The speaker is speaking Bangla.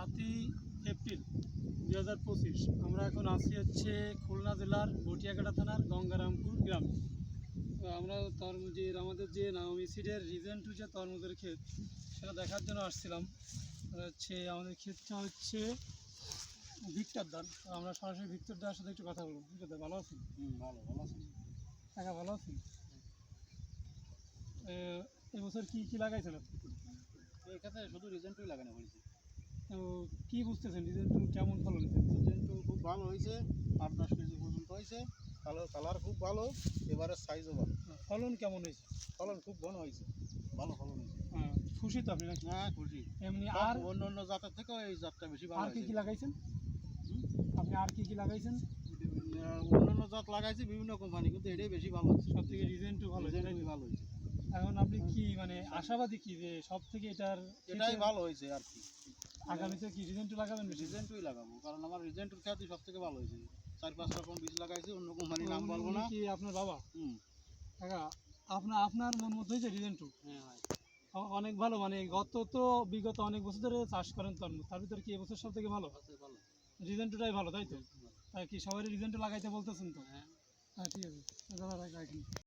সাতই এপ্রিল দুই হাজার পঁচিশ। আমরা এখন আছি হচ্ছে খুলনা জেলার বটিয়াকাটা থানার গঙ্গারামপুর গ্রামে। আমরা তরমুজের আমাদের যে নাওমি সিডের রিজেন্ট যে তরমুজের ক্ষেত সেটা দেখার জন্য আসছিলাম। হচ্ছে আমাদের ক্ষেতটা হচ্ছে ভিক্টর দান আমরা সরাসরি ভিক্টর দার সাথে একটু কথা বলব। ভিক্টর দা ভালো আছেন? ভালো ভালো আছে। টাকা ভালো আছেন? এবছর কি কি? এই ক্ষেত্রে শুধু রিজেন্টই লাগানো হয়েছে। কি বুঝতেছেন? রিজেন্ট কেমন ফলন হয়েছে? রিজেন্টও খুব ভালো হয়েছে আট দশ কেজি পর্যন্ত হয়েছে। কালার কালার খুব ভালো এবারে সাইজও ভালো। ফলন কেমন হয়েছে? ফলন খুব ঘন হয়েছে ভালো ফলন হয়েছে। আহ, খুশি তো আপনি নাকি? হ্যাঁ খুশি। এমনি আর অন্য অন্য জাতের থেকেও এই জাতটা বেশি ভালো আর কি কি লাগাইছেন? আপনি আর কি কি লাগাইছেন? অন্য অন্য জাত লাগাইছে বিভিন্ন কোম্পানি কিন্তু এটাই বেশি ভালো হচ্ছে সব থেকে রিজেন্টও ভালো? রিজেন্টই ভালো হয়েছে। এখন আপনি কি মানে আশাবাদী কি যে সব থেকে এটার এটাই ভালো হয়েছে আর কি? আগামীতে কি রিজেন্টও লাগাবেন রিজেন্টই লাগাবো কারণ আমার রিজেন্টের খ্যাতি সব থেকে ভালো হয়েছে। চার পাঁচ রকম বীজ লাগাইছে অন্য কোম্পানির নাম বলব না। কি আপনার বাবা? হুম। কাকা আপনার আপনার মন মতো হয়েছে রিজেন্টও হ্যাঁ হয় অনেক ভালো মানে গত তো বিগত অনেক বছর ধরে চাষ করেন তরমুজ তার ভিতরে কি এবছর সব থেকে ভালো ভালো। রিজেন্টটাই ভালো তাই তো? তাই কি সবাই রিজেন্টও লাগাইতে বলতেছেন তো? হ্যাঁ। হ্যাঁ ঠিক আছে। দাদা রাখেন